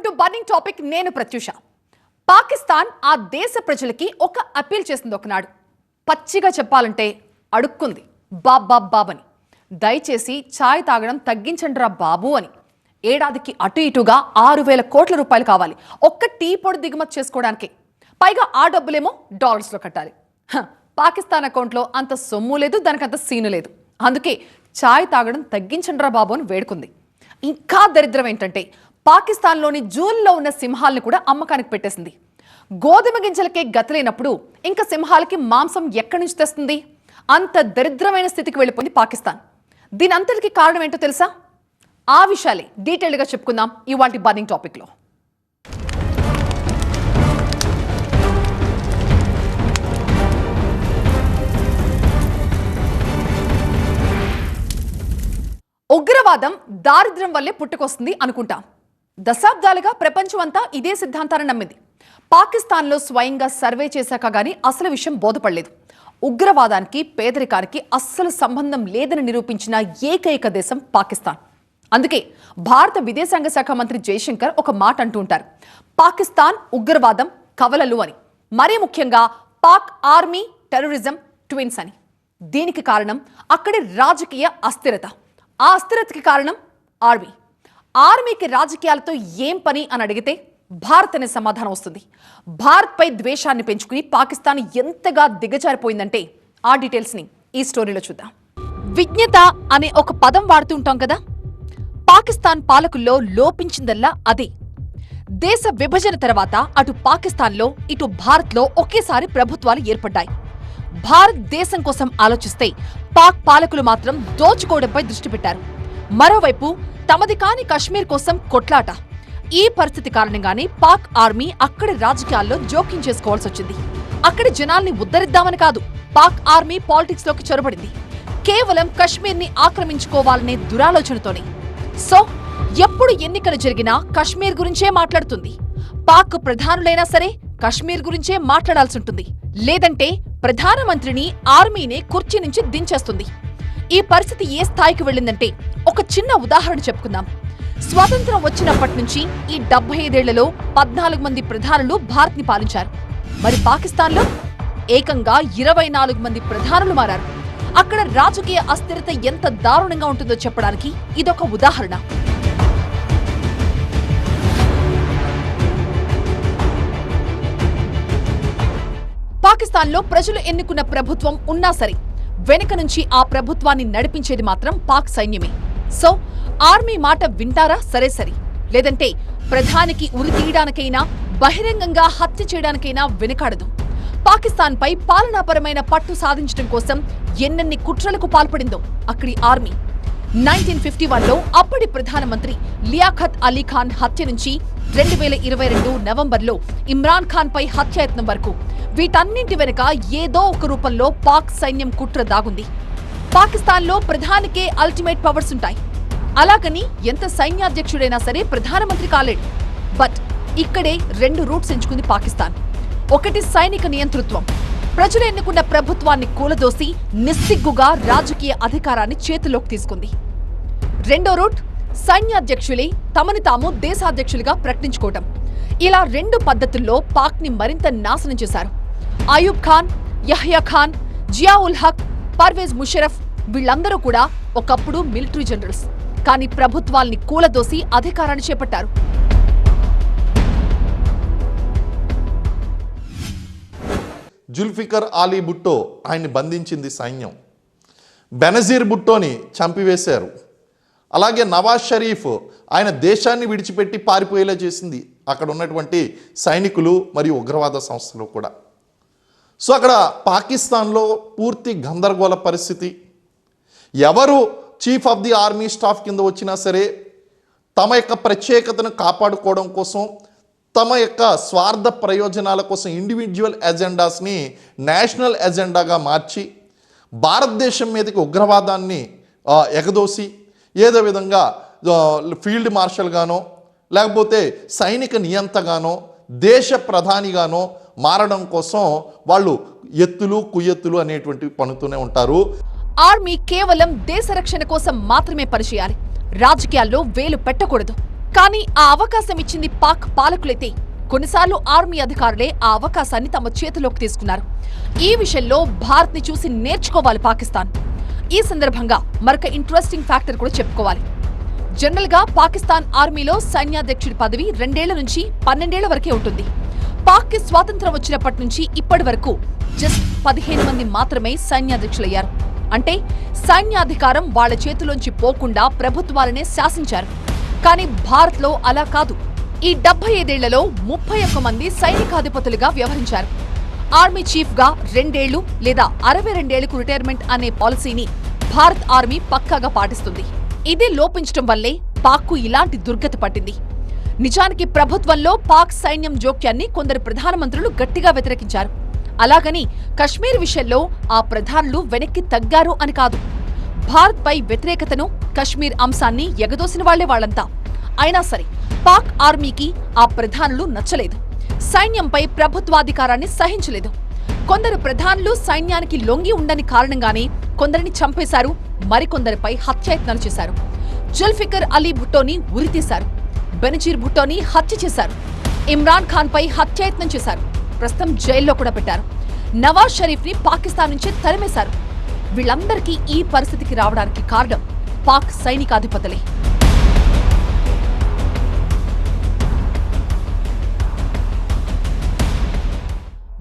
Welcome to burning topic నేను ప్రత్యూష. పాకిస్తాన్ ఆ దేశ ప్రజలకి ఒక అప్పీల్ చేసింది ఒకనాడు. పచ్చిగా చెప్పాలంటే అడుక్కుంది. బాబ్ బాబ్ అని. దయచేసి ఛాయ్ తాగడం తగ్గించండిరా బాబు అని. ఏడాదికి అటు ఇటుగా ఆరు వేల కోట్ల రూపాయలు కావాలి. ఒక్క టీ పొడి దిగుమతి చేసుకోవడానికి. పైగా ఆ డబ్బులేమో డాలర్స్లో కట్టాలి. పాకిస్తాన్ అకౌంట్లో అంత సొమ్ము లేదు దానికి అంత సీను లేదు. అందుకే ఛాయ్ తాగడం తగ్గించండిరా బాబు అని వేడుకుంది. ఇంకా దరిద్రం ఏంటంటే పాకిస్తాన్లోని జూన్లో ఉన్న సింహాలను కూడా అమ్మకానికి పెట్టేసింది. గోధుమ గింజలకే గతలేనప్పుడు ఇంకా సింహాలకి మాంసం ఎక్కడి నుంచి తెస్తుంది? అంత దరిద్రమైన స్థితికి వెళ్ళిపోయింది పాకిస్తాన్. దీని అంతటికి కారణం ఏంటో తెలుసా? ఆ విషయాలే డీటెయిల్డ్గా చెప్పుకుందాం ఇవాళ బర్నింగ్ టాపిక్లో. ఉగ్రవాదం దారిద్ర్యం వల్లే పుట్టుకొస్తుంది అనుకుంటాం. దశాబ్దాలుగా ప్రపంచం అంతా ఇదే సిద్ధాంతాన్ని నమ్మింది. పాకిస్తాన్లో స్వయంగా సర్వే చేశాక గానీ అసలు విషయం బోధపడలేదు. ఉగ్రవాదానికి పేదరికానికి అస్సలు సంబంధం లేదని నిరూపించిన ఏకైక దేశం పాకిస్తాన్. అందుకే భారత విదేశాంగ శాఖ మంత్రి జయశంకర్ ఒక మాట అంటూ ఉంటారు. పాకిస్తాన్ ఉగ్రవాదం కవలలు అని. మరీ ముఖ్యంగా పాక్ ఆర్మీ టెర్రరిజం ట్విన్స్ అని. దీనికి కారణం అక్కడి రాజకీయ అస్థిరత. ఆ అస్థిరతకి కారణం ఆర్మీ. ఆర్మీకి రాజకీయాలతో ఏం పని అని అడిగితే భారత్ అనే సమాధానం వస్తుంది. భారత్పై ద్వేషాన్ని పెంచుకుని పాకిస్తాన్ ఎంతగా దిగజారిపోయిందంటే ఆ డీటెయిల్స్ని ఈ స్టోరీలో చూద్దాం. విజ్ఞత అనే ఒక పదం వాడుతూ ఉంటాం కదా? పాకిస్తాన్ పాలకుల్లో లోపించిందల్లా అదే. దేశ విభజన తర్వాత అటు పాకిస్తాన్లో ఇటు భారత్లో ఒకేసారి ప్రభుత్వాలు ఏర్పడ్డాయి. భారత్ దేశం కోసం ఆలోచిస్తే పాక్ పాలకులు మాత్రం దోచుకోవడంపై దృష్టి పెట్టారు. మరోవైపు తమది కాని కశ్మీర్ కోసం కొట్లాట. ఈ పరిస్థితి కారణంగానే పాక్ ఆర్మీ అక్కడి రాజకీయాల్లో జోక్యం చేసుకోవాల్సి వచ్చింది. అక్కడి జనాల్ని ఉద్ధరిద్దామని కాదు పాక్ ఆర్మీ పాలిటిక్స్లోకి చొరబడింది. కేవలం కశ్మీర్ని ఆక్రమించుకోవాలనే దురాలోచనతోనే. సో ఎప్పుడు ఎన్నికలు జరిగినా కశ్మీర్ గురించే మాట్లాడుతుంది. పాక్ ప్రధానులైనా సరే కశ్మీర్ గురించే మాట్లాడాల్సి ఉంటుంది. లేదంటే ప్రధానమంత్రిని ఆర్మీనే కుర్చీ నుంచి దించేస్తుంది. ఈ పరిస్థితి ఏ స్థాయికి వెళ్ళిందంటే ఒక చిన్న ఉదాహరణ చెప్పుకుందాం. స్వాతంత్రం వచ్చినప్పటి నుంచి ఈ డెబ్బై ఐదేళ్ళలో పద్నాలుగు మంది ప్రధానులు భారత్ని పాలించారు. మరి పాకిస్తాన్లో ఏకంగా ఇరవై నాలుగు మంది ప్రధానులు మారారు. అక్కడ రాజకీయ అస్థిరత ఎంత దారుణంగా ఉంటుందో చెప్పడానికి ఇదొక ఉదాహరణ. పాకిస్తాన్లో ప్రజలు ఎన్నుకున్న ప్రభుత్వం ఉన్నా సరే వెనుక నుంచి ఆ ప్రభుత్వాన్ని నడిపించేది మాత్రం పాక్ సైన్యమే. సో ఆర్మీ మాట వింటారా? సరే సరే. లేదంటే ప్రధానికి ఉరి తీయడానికైనా బహిరంగంగా హత్య చేయడానికైనా వెనుకాడదు. పాకిస్తాన్పై పాలనాపరమైన పట్టు సాధించడం కోసం ఎన్నెన్ని కుట్రలకు పాల్పడిందో అక్కడి ఆర్మీ. నైన్టీన్ ఫిఫ్టీ వన్లో అప్పటి ప్రధానమంత్రి లియాఖత్ అలీ ఖాన్ హత్య నుంచి రెండు వేల ఇరవై రెండు నవంబర్లో ఇమ్రాన్ ఖాన్ పై హత్యాయత్నం వరకు వీటన్నింటి వెనుక ఏదో ఒక రూపంలో పాక్ సైన్యం కుట్ర దాగుంది. పాకిస్తాన్లో ప్రధానికే అల్టిమేట్ పవర్స్ ఉంటాయి. అలాగని ఎంత సైన్యాధ్యక్షుడైనా సరే ప్రధానమంత్రి కాలేడు. బట్ ఇక్కడే రెండు రూట్స్ ఎంచుకుంది పాకిస్తాన్. ఒకటి సైనిక నియంతృత్వం. ప్రజలు ఎన్నుకున్న ప్రభుత్వాన్ని కూలదోసి నిస్సిగ్గుగా రాజకీయ అధికారాన్ని చేతిలోకి తీసుకుంది. రెండో రూట్ సైన్యాధ్యక్షులే తమని తాము దేశాధ్యక్షులుగా ప్రకటించుకోవటం. ఇలా రెండు పద్ధతుల్లో పాక్ని మరింత నాశనం చేశారు. అయూబ్ ఖాన్ యహ్యా ఖాన్ జియావుల్ హక్ పర్వేజ్ ముషరఫ్ వీళ్ళందరూ కూడా ఒకప్పుడు మిలిటరీ జనరల్స్. కానీ ప్రభుత్వాల్ని కూలదోసి అధికారాన్ని చేపట్టారు. జుల్ఫికర్ ఆలీ భుట్టో ఆయన్ని బంధించింది సైన్యం. బెనజీర్ భుట్టోని చంపివేశారు. అలాగే నవాజ్ షరీఫ్ ఆయన దేశాన్ని విడిచిపెట్టి పారిపోయేలా చేసింది. అక్కడ ఉన్నటువంటి సైనికులు మరియు ఉగ్రవాద సంస్థలు కూడా. సో అక్కడ పాకిస్తాన్లో పూర్తి గందరగోళ పరిస్థితి. ఎవరు chief of the army staff కింద వచ్చినా సరే తమ యొక్క ప్రత్యేకతను కాపాడుకోవడం కోసం తమ యొక్క స్వార్థ ప్రయోజనాల కోసం ఇండివిజువల్ ఎజెండాస్ని నేషనల్ ఎజెండాగా మార్చి భారతదేశం మీదకి ఉగ్రవాదాన్ని ఎగదోసి ఏదో విధంగా ఫీల్డ్ మార్షల్గానో లేకపోతే సైనిక నియంతగానో దేశ ప్రధానిగానో మారడం కోసం వాళ్ళు ఎత్తులు కుయ్యెత్తులు అనేటువంటివి పనుతూనే ఉంటారు. ఆర్మీ కేవలం దేశ రక్షణ కోసం మాత్రమే పనిచేయాలి. రాజకీయాల్లో వేలు పెట్టకూడదు. కానీ ఆ అవకాశం ఇచ్చింది పాక్ పాలకులైతే కొన్నిసార్లు ఆర్మీ అధికారులే ఆ అవకాశాన్ని తమ చేతిలోకి తీసుకున్నారు. ఈ విషయంలో భారత్ని చూసి నేర్చుకోవాలి పాకిస్తాన్. ఈ సందర్భంగా మరొక ఇంట్రెస్టింగ్ ఫ్యాక్టర్ కూడా చెప్పుకోవాలి. జనరల్గా పాకిస్తాన్ ఆర్మీలో సైన్యాధ్యక్షుడి పదవి రెండేళ్ళ నుంచి పన్నెండేళ్ళ వరకే ఉంటుంది. పాక్కి స్వాతంత్రం వచ్చినప్పటి నుంచి ఇప్పటి వరకు జస్ట్ పదిహేను మంది మాత్రమే సైన్యాధ్యక్షులయ్యారు. అంటే సైన్యాధికారం వాళ్ళ చేతిలోంచి పోకుండా ప్రభుత్వాలనే శాసించారు. కానీ భారత్లో అలా కాదు. ఈ డెబ్బై ఐదేళ్ళలో ముప్పై ఒక్క మంది సైనికాధిపతులుగా వ్యవహరించారు. ఆర్మీ చీఫ్గా రెండేళ్ళు లేదా అరవై రెండేళ్ళకు రిటైర్మెంట్ అనే పాలసీని భారత్ ఆర్మీ పక్కాగా పాటిస్తుంది. ఇదే లోపించడం వల్లే పాక్కు ఇలాంటి దుర్గతి పట్టింది. నిజానికి ప్రభుత్వంలో పాక్ సైన్యం జోక్యాన్ని కొందరు ప్రధానమంత్రులు గట్టిగా వ్యతిరేకించారు. అలాగని కశ్మీర్ విషయంలో ఆ ప్రధానులు వెనక్కి తగ్గారు అని కాదు. భారత్ పై వ్యతిరేకతను కశ్మీర్ అంశాన్ని ఎగదోసిన వాళ్ళే వాళ్ళంతా అయినా సరే పాక్ ఆర్మీకి ఆ ప్రధానులు నచ్చలేదు. సైన్యంపై ప్రభుత్వాధికారాన్ని సహించలేదు. కొందరు ప్రధానులు సైన్యానికి లొంగి ఉండని కారణంగానే కొందరిని చంపేశారు మరికొందరిపై హత్యాయత్నాలు చేశారు. జుల్ఫికర్ అలీ భుట్టోని ఉరితీశారు. బెనజీర్ భుట్టోని హత్య చేశారు. ఇమ్రాన్ ఖాన్ పై హత్యాయత్నం చేశారు. ప్రస్తుతం జైల్లో కూడా పెట్టారు. నవాజ్ షరీఫ్ని పాకిస్తాన్ నుంచి తరిమేశారు. వీళ్ళందరికీ ఈ పరిస్థితికి రావడానికి కారణం పాక్ సైనికాధిపతులే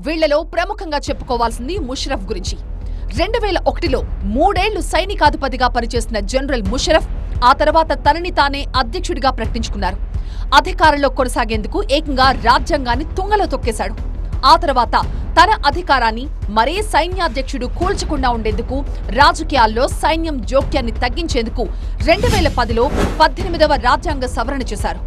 వీళ్ళలో ప్రముఖంగా చెప్పుకోవాల్సింది ముషరఫ్ గురించి. రెండు వేల ఒకటిలో మూడేళ్ళు సైనికాధిపతిగా పనిచేసిన జనరల్ ముషరఫ్ ఆ తర్వాత తనని తానే అధ్యక్షుడిగా ప్రకటించుకున్నారు. అధికారంలో కొనసాగేందుకు ఏకంగా రాజ్యాంగాన్ని తుంగలో తొక్కేశాడు. ఆ తర్వాత తన అధికారాన్ని మరే సైన్యాధ్యక్షుడు కూల్చకుండా ఉండేందుకు రాజకీయాల్లో సైన్యం జోక్యాన్ని తగ్గించేందుకు రెండు వేల పదిలో పద్దెనిమిదవ రాజ్యాంగ సవరణ చేశారు.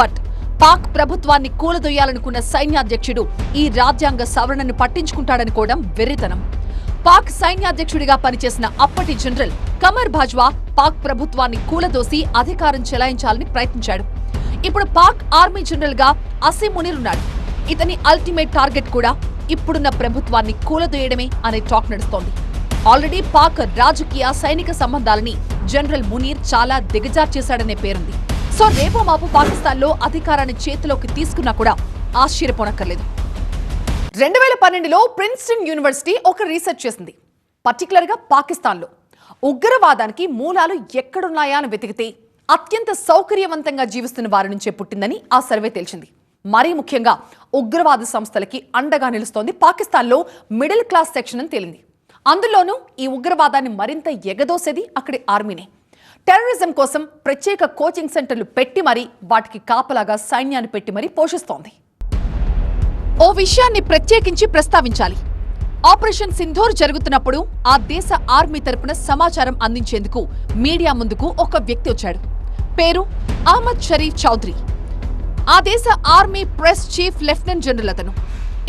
బట్ పాక్ ప్రభుత్వాన్ని కూలదొయ్యాలనుకున్న సైన్యాధ్యక్షుడు ఈ రాజ్యాంగ సవరణను పట్టించుకుంటాడనుకోవడం వెర్రితనం. పాక్ సైన్యాధ్యక్షుడిగా పనిచేసిన అప్పటి జనరల్ కమర్ భాజ్వా పాక్ ప్రభుత్వాన్ని కూలదోసి అధికారం చెలాయించాలని ప్రయత్నించాడు. ఇప్పుడు పాక్ ఆర్మీ జనరల్గా అసీం మునీర్ ఉన్నాడు. ఇతని అల్టిమేట్ టార్గెట్ కూడా ఇప్పుడున్న ప్రభుత్వాన్ని కూలదోయడమే అనే టాక్ నడుస్తోంది. ఆల్రెడీ పాక్ రాజకీయ సైనిక సంబంధాలని జనరల్ మునీర్ చాలా దిగజార్చేశాడనే పేరుంది. సో రేపో మాపు పాకిస్తాన్లో అధికారాన్ని చేతిలోకి తీసుకున్నా కూడా ఆశ్చర్యపోనక్కర్లేదు. రెండు వేల పన్నెండులో ప్రిన్స్టన్ యూనివర్సిటీ ఒక రీసెర్చ్ చేసింది. పర్టికులర్గా పాకిస్తాన్లో. ఉగ్రవాదానికి మూలాలు ఎక్కడున్నాయా అని వెతికితే అత్యంత సౌకర్యవంతంగా జీవిస్తున్న వారి నుంచే పుట్టిందని ఆ సర్వే తేల్చింది. మరీ ముఖ్యంగా ఉగ్రవాద సంస్థలకి అండగా నిలుస్తోంది పాకిస్తాన్లో మిడిల్ క్లాస్ సెక్షన్ అని తేలింది. అందులోనూ ఈ ఉగ్రవాదాన్ని మరింత ఎగదోసేది అక్కడి ఆర్మీనే. టెర్రరిజం కోసం ప్రత్యేక కోచింగ్ సెంటర్లు పెట్టి మరీ వాటికి కాపలాగా సైన్యాన్ని పెట్టి మరీ పోషిస్తోంది. ఓ విషయాన్ని ప్రత్యేకించి ప్రస్తావించాలి. ఆపరేషన్ సింధూర్ జరుగుతున్నప్పుడు ఆ దేశ ఆర్మీ తరపున సమాచారం అందించేందుకు మీడియా ముందుకు ఒక వ్యక్తి వచ్చాడు. పేరు అహ్మద్ షరీఫ్ చౌదరి. ఆ దేశ army press chief lieutenant general అతను.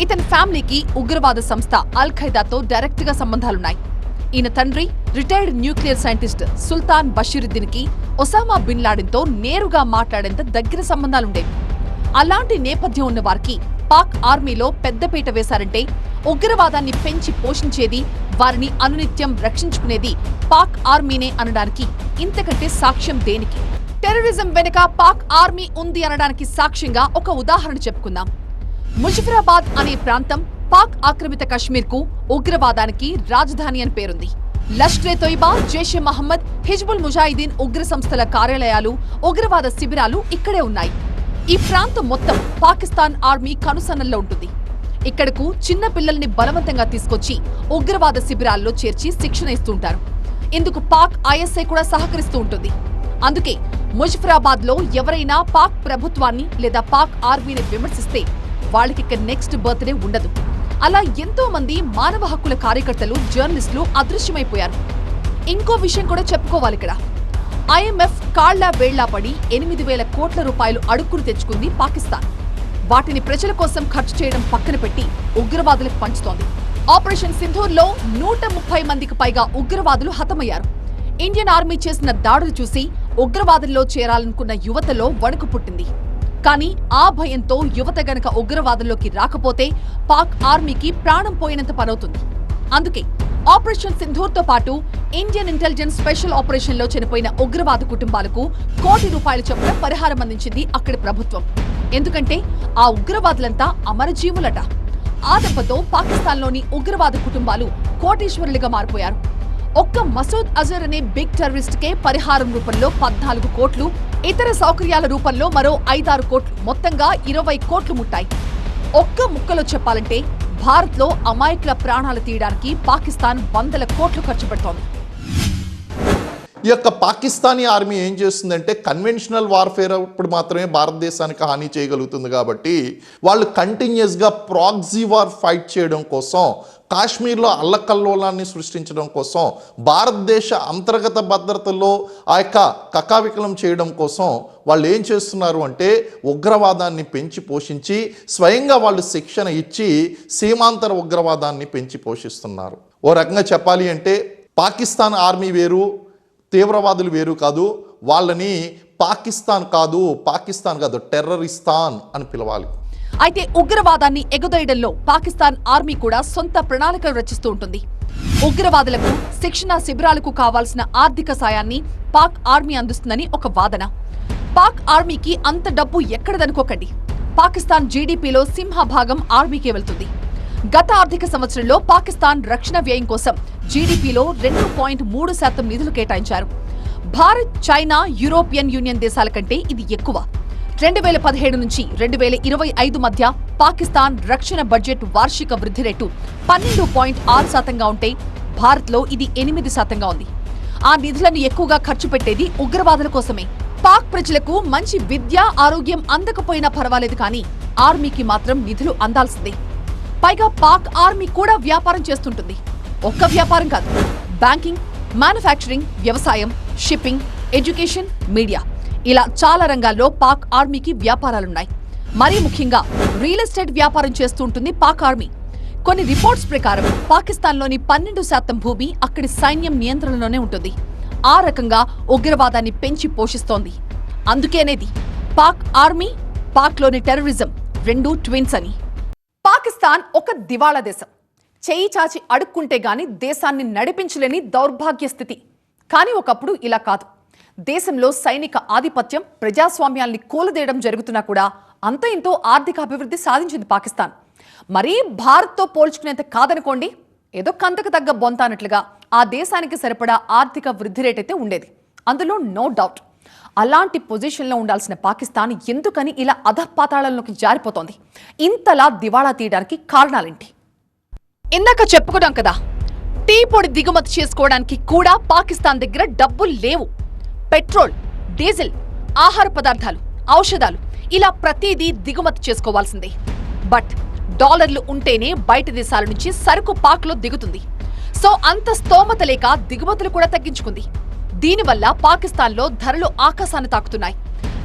ఇతని ఫ్యామిలీకి ఉగ్రవాద సంస్థ అల్ ఖైదాతో డైరెక్ట్గా సంబంధాలున్నాయి. ఈయన తండ్రి రిటైర్డ్ న్యూక్లియర్ సైంటిస్ట్ సుల్తాన్ బషీరుద్దీన్కి ఒసామా బిన్ లాడెన్తో నేరుగా మాట్లాడేంత దగ్గర సంబంధాలుండేవి. అలాంటి నేపథ్యం ఉన్న వారికి పాక్ ఆర్మీలో పెద్దపీట వేశారంటే ఉగ్రవాదాన్ని పెంచి పోషించేది వారిని అనునిత్యం రక్షించుకునేది పాక్ ఆర్మీనే అనడానికి ఇంతకంటే సాక్ష్యం దేనికి? టెర్రరిజం వెనుక పాక్ ఆర్మీ ఉంది అనడానికి సాక్ష్యంగా ఒక ఉదాహరణ చెప్పుకుందాం. ముజఫరాబాద్ అనే ప్రాంతం పాక్ ఆక్రమిత కశ్మీర్కు ఉగ్రవాదానికి రాజధాని అని పేరుంది. లష్కరే తొయిబా జైషే మహమ్మద్ హిజ్బుల్ ముజాహిదీన్ ఉగ్ర సంస్థల కార్యాలయాలు ఉగ్రవాద శిబిరాలు ఇక్కడే ఉన్నాయి. ఈ ప్రాంతం మొత్తం పాకిస్తాన్ ఆర్మీ కనుసన్నల్లో ఉంటుంది. ఇక్కడకు చిన్న పిల్లల్ని బలవంతంగా తీసుకొచ్చి ఉగ్రవాద శిబిరాల్లో చేర్చి శిక్షణ ఇస్తుంటారు. ఇందుకు పాక్ ఐఎస్ఐ కూడా సహకరిస్తూ ఉంటుంది. అందుకే ముజఫరాబాద్లో ఎవరైనా పాక్ ప్రభుత్వాన్ని లేదా పాక్ ఆర్మీని విమర్శిస్తే వాళ్ళకి ఇక నెక్స్ట్ బర్త్డే ఉండదు. అలా ఎంతో మంది మానవ హక్కుల కార్యకర్తలు జర్నలిస్టులు అదృశ్యమైపోయారు. ఇంకో విషయం కూడా చెప్పుకోవాలి ఇక్కడ. ఐఎంఎఫ్ కాళ్ళా వేళ్ళా పడి ఎనిమిది వేల కోట్ల రూపాయలు అడుక్కులు తెచ్చుకుంది పాకిస్తాన్. వాటిని ప్రజల కోసం ఖర్చు చేయడం పక్కన పెట్టి ఉగ్రవాదులకు పంచుతోంది. ఆపరేషన్ సింధూర్లో నూట ముప్పై మందికి పైగా ఉగ్రవాదులు హతమయ్యారు. ఇండియన్ ఆర్మీ చేసిన దాడులు చూసి ఉగ్రవాదుల్లో చేరాలనుకున్న యువతలో వణుకు పుట్టింది. కానీ ఆ భయంతో యువత గనక ఉగ్రవాదుల్లోకి రాకపోతే పాక్ ఆర్మీకి ప్రాణం పోయినంత పనవుతుంది. అందుకే ఆపరేషన్ సింధూర్తో పాటు ఇండియన్ ఇంటెలిజెన్స్ స్పెషల్ ఆపరేషన్లో చనిపోయిన ఉగ్రవాద కుటుంబాలకు కోటి రూపాయల చొప్పున పరిహారం అందించింది అక్కడి ప్రభుత్వం. ఎందుకంటే ఆ ఉగ్రవాదులంతా అమరజీవులట. ఆ దెబ్బతో పాకిస్తాన్లోని ఉగ్రవాద కుటుంబాలు కోటీశ్వరులుగా మారిపోయారు. ఒక్క మసూద్ అజర్ అనే బిగ్ టెర్రరిస్ట్ కే పరిహారం రూపంలో పద్నాలుగు కోట్లు ఇతర సౌకర్యాల రూపంలో మరో ఐదారు కోట్లు మొత్తంగా ఇరవై కోట్లు ముట్టాయి. ఒక్క ముక్కలో చెప్పాలంటే భారత్లో అమాయకుల ప్రాణాలు తీయడానికి పాకిస్తాన్ వందల కోట్లు ఖర్చు పెడుతోంది. ఈ యొక్క పాకిస్తానీ ఆర్మీ ఏం చేస్తుందంటే కన్వెన్షనల్ వార్ఫేర్ అప్పుడు మాత్రమే భారతదేశానికి హాని చేయగలుగుతుంది కాబట్టి వాళ్ళు కంటిన్యూస్గా ప్రాక్సీ వార్ ఫైట్ చేయడం కోసం కాశ్మీర్లో అల్లకల్లోలాన్ని సృష్టించడం కోసం భారతదేశ అంతర్గత భద్రతలో ఆ యొక్క కకావికలం చేయడం కోసం వాళ్ళు ఏం చేస్తున్నారు అంటే ఉగ్రవాదాన్ని పెంచి పోషించి స్వయంగా వాళ్ళు శిక్షణ ఇచ్చి సీమాంతర ఉగ్రవాదాన్ని పెంచి పోషిస్తున్నారు. ఓ రకంగా చెప్పాలి అంటే పాకిస్తాన్ ఆర్మీ వేరు తీవ్రవాదులు వేరు కాదు. వాళ్ళని పాకిస్తాన్ కాదు పాకిస్తాన్ కాదు టెర్రరిస్తాన్ అని పిలవాలి. అయితే ఉగ్రవాదాన్ని ఎగుదేయడంలో పాకిస్తాన్ ఆర్మీ కూడా సొంత ప్రణాళికలు రచిస్తూ ఉంటుంది. ఉగ్రవాదులకు శిక్షణ శిబిరాలకు కావాల్సిన ఆర్థిక సాయాన్ని పాక్ ఆర్మీ అందిస్తుందని ఒక వాదన. పాక్ ఆర్మీకి అంత డబ్బు ఎక్కడదనుకోకండి. పాకిస్తాన్ జీడీపీలో సింహభాగం ఆర్మీకే వెళ్తుంది. గత ఆర్థిక సంవత్సరంలో పాకిస్తాన్ రక్షణ వ్యయం కోసం జీడీపీలో రెండు పాయింట్ మూడు శాతం నిధులు కేటాయించారు. భారత్ చైనా యూరోపియన్ యూనియన్ దేశాల కంటే ఇది ఎక్కువ. రెండు వేల పదిహేడు నుంచి రెండు వేల ఇరవై ఐదు మధ్య పాకిస్తాన్ రక్షణ బడ్జెట్ వార్షిక వృద్ధి రేటు పన్నెండు పాయింట్ ఆరు శాతంగా ఉంటే భారత్లో ఇది ఎనిమిది శాతంగా ఉంది. ఆ నిధులను ఎక్కువగా ఖర్చు పెట్టేది ఉగ్రవాదుల కోసమే. పాక్ ప్రజలకు మంచి విద్య ఆరోగ్యం అందకపోయినా పర్వాలేదు కానీ ఆర్మీకి మాత్రం నిధులు అందాల్సిందే. పైగా పాక్ ఆర్మీ కూడా వ్యాపారం చేస్తుంటుంది. ఒక్క వ్యాపారం కాదు. బ్యాంకింగ్ మ్యానుఫ్యాక్చరింగ్ వ్యవసాయం షిప్పింగ్ ఎడ్యుకేషన్ మీడియా. ఇలా చాలా రంగాల్లో పాక్ ఆర్మీకి వ్యాపారాలున్నాయి. మరీ ముఖ్యంగా రియల్ ఎస్టేట్ వ్యాపారం చేస్తుంటుంది పాక్ ఆర్మీ. కొన్ని రిపోర్ట్స్ ప్రకారం పాకిస్తాన్లోని పన్నెండు శాతం భూమి అక్కడి సైన్యం నియంత్రణలోనే ఉంటుంది. ఆ రకంగా ఉగ్రవాదాన్ని పెంచి పోషిస్తోంది. అందుకేనేది పాక్ ఆర్మీ పాక్లోని టెర్రరిజం రెండు ట్విన్స్ అని. పాకిస్తాన్ ఒక దివాళా దేశం. చేయి చాచి అడుక్కుంటే గాని దేశాన్ని నడిపించలేని దౌర్భాగ్య స్థితి కానీ ఒకప్పుడు ఇలా కాదు. దేశంలో సైనిక ఆధిపత్యం ప్రజాస్వామ్యాల్ని కూలదేయడం జరుగుతున్నా కూడా అంత ఇంతో ఆర్థిక అభివృద్ధి సాధించింది పాకిస్తాన్. మరీ భారత్తో పోల్చుకునేంత కాదనుకోండి ఏదో కంతకు తగ్గ బొంత అన్నట్లుగా ఆ దేశానికి సరిపడా ఆర్థిక వృద్ధి రేట్ అయితే ఉండేది. అందులో నో డౌట్. అలాంటి పొజిషన్లో ఉండాల్సిన పాకిస్తాన్ ఎందుకని ఇలా అధపాతాళంలోకి జారిపోతోంది? ఇంతలా దివాళా తీయడానికి కారణాలేంటి? ఇందాక చెప్పుకున్నాం కదా టీ పొడి దిగుమతి చేసుకోవడానికి కూడా పాకిస్తాన్ దగ్గర డబ్బులు లేవు. పెట్రోల్ డీజిల్ ఆహార పదార్థాలు ఔషధాలు ఇలా ప్రతిదీ దిగుమతి చేసుకోవాల్సిందే. బట్ డాలర్లు ఉంటేనే బయట దేశాల నుంచి సరుకు పాక్లో దిగుతుంది. సో అంత స్తోమత లేక దిగుమతులు కూడా తగ్గించుకుంది. దీనివల్ల పాకిస్తాన్లో ధరలు ఆకాశాన్ని తాకుతున్నాయి.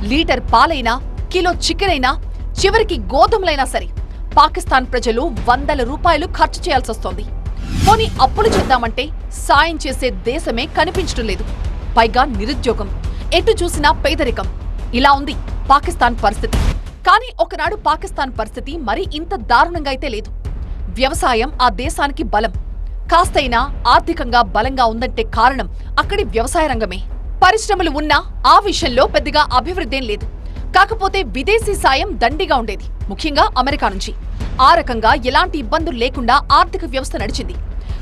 లీటర్ పాలైనా కిలో చికెన్ అయినా చివరికి గోధుమలైనా సరే పాకిస్తాన్ ప్రజలు వందల రూపాయలు ఖర్చు చేయాల్సి వస్తోంది పోనీ అప్పులు చేద్దామంటే సాయం చేసే దేశమే కనిపించడం లేదు. పైగా నిరుద్యోగం. ఎటు చూసినా పేదరికం. ఇలా ఉంది పాకిస్తాన్ పరిస్థితి. కానీ ఒకనాడు పాకిస్తాన్ పరిస్థితి మరి ఇంత దారుణంగా అయితే లేదు. వ్యవసాయం ఆ దేశానికి బలం. కాస్తైనా ఆర్థికంగా బలంగా ఉందంటే కారణం అక్కడి వ్యవసాయ రంగమే. పరిశ్రమలు ఉన్నా ఆ విషయంలో పెద్దగా అభివృద్ధి లేదు. కాకపోతే విదేశీ సాయం దండిగా ఉండేది. ముఖ్యంగా అమెరికా నుంచి. ఆ రకంగా ఎలాంటి ఇబ్బందులు లేకుండా ఆర్థిక వ్యవస్థ నడిచింది.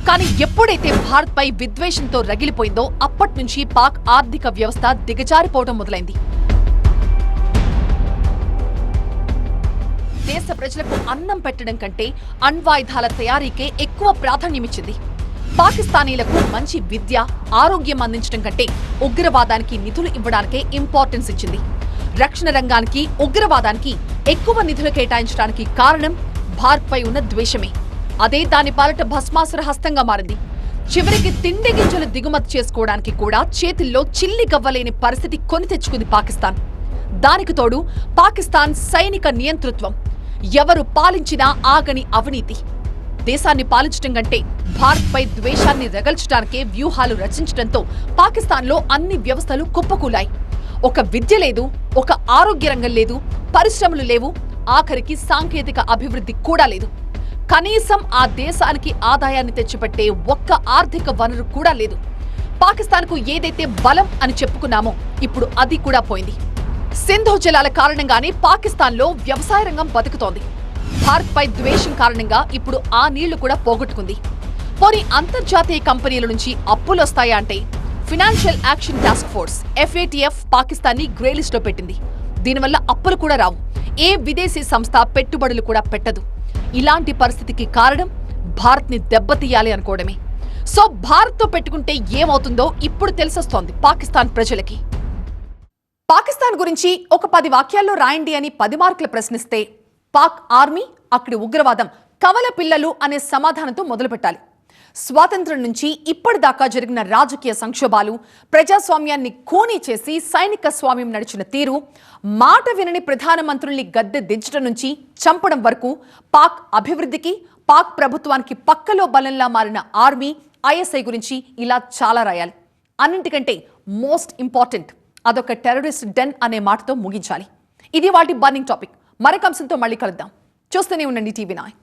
కానీ ఎప్పుడైతే భారత్పై విద్వేషంతో రగిలిపోయిందో అప్పటి నుంచి పాక్ ఆర్థిక వ్యవస్థ దిగజారిపోవడం మొదలైంది. దేశ ప్రజలకు అన్నం పెట్టడం కంటే అణ్వాయుధాల తయారీకే ఎక్కువ ప్రాధాన్యమిచ్చింది పాకిస్తానీలకు మంచి విద్య ఆరోగ్యం అందించడం కంటే ఉగ్రవాదానికి నిధులు ఇవ్వడానికే ఇంపార్టెన్స్ ఇచ్చింది. రక్షణ రంగానికి ఉగ్రవాదానికి ఎక్కువ నిధులు కేటాయించడానికి కారణం భారత్పై ఉన్న ద్వేషమే. అదే దాని పాలట భస్మాసుర హస్తంగా మారింది. చివరికి తిండి గింజలు దిగుమతి చేసుకోవడానికి కూడా చేతుల్లో చిల్లి గవ్వలేని పరిస్థితి కొని తెచ్చుకుంది పాకిస్తాన్. దానికి తోడు పాకిస్తాన్ సైనిక నియంతృత్వం. ఎవరు పాలించినా ఆగని అవినీతి. దేశాన్ని పాలించడం కంటే భారత్పై ద్వేషాన్ని రగల్చడానికే వ్యూహాలు రచించడంతో పాకిస్తాన్లో అన్ని వ్యవస్థలు కుప్పకూలాయి. ఒక విద్య లేదు ఒక ఆరోగ్య రంగం లేదు పరిశ్రమలు లేవు ఆఖరికి సాంకేతిక అభివృద్ధి కూడా లేదు. కనీసం ఆ దేశానికి ఆదాయాన్ని తెచ్చిపెట్టే ఒక్క ఆర్థిక వనరు కూడా లేదు. పాకిస్తాన్కు ఏదైతే బలం అని చెప్పుకున్నామో ఇప్పుడు అది కూడా పోయింది. సింధు జలాల కారణంగానే పాకిస్తాన్లో వ్యవసాయ రంగం బతుకుతోంది. భారత్పై ద్వేషం కారణంగా ఇప్పుడు ఆ నీళ్ళు కూడా పోగొట్టుకుంది. పోనీ అంతర్జాతీయ కంపెనీల నుంచి అప్పులొస్తాయా అంటే financial action task force FATF పాకిస్తాన్ని గ్రేలిస్ట్లో గ్రే పెట్టింది. దీనివల్ల అప్పులు కూడా రావు. ఏ విదేశీ సంస్థ పెట్టుబడులు కూడా పెట్టదు. ఇలాంటి పరిస్థితికి కారణం భారత్ని దెబ్బతీయాలి అనుకోవడమే. సో భారత్తో పెట్టుకుంటే ఏమవుతుందో ఇప్పుడు తెలిసొస్తోంది పాకిస్తాన్ ప్రజలకి. పాకిస్తాన్ గురించి ఒక పది వాక్యాల్లో రాయండి అని పది మార్కులు ప్రశ్నిస్తే పాక్ ఆర్మీ అక్కడి ఉగ్రవాదం కవల పిల్లలు అనే సమాధానంతో మొదలుపెట్టాలి. స్వాతంత్రం నుంచి ఇప్పటిదాకా జరిగిన రాజకీయ సంక్షోభాలు ప్రజాస్వామ్యాన్ని ఖూనీ చేసి సైనిక స్వామ్యం నడిచిన తీరు మాట వినని ప్రధానమంత్రుల్ని గద్దె దించడం నుంచి చంపడం వరకు పాక్ అభివృద్ధికి పాక్ ప్రభుత్వానికి పక్కలో బలంలా మారిన ఆర్మీ ఐఎస్ఐ గురించి ఇలా చాలా రాయాలి. అన్నింటికంటే మోస్ట్ ఇంపార్టెంట్ అదొక టెర్రరిస్ట్ డెన్ అనే మాటతో ముగించాలి. ఇది వాటి బర్నింగ్ టాపిక్. మరొక అంశంతో మళ్ళీ కలుద్దాం. చూస్తూనే ఉండండి టీవీ నాయ్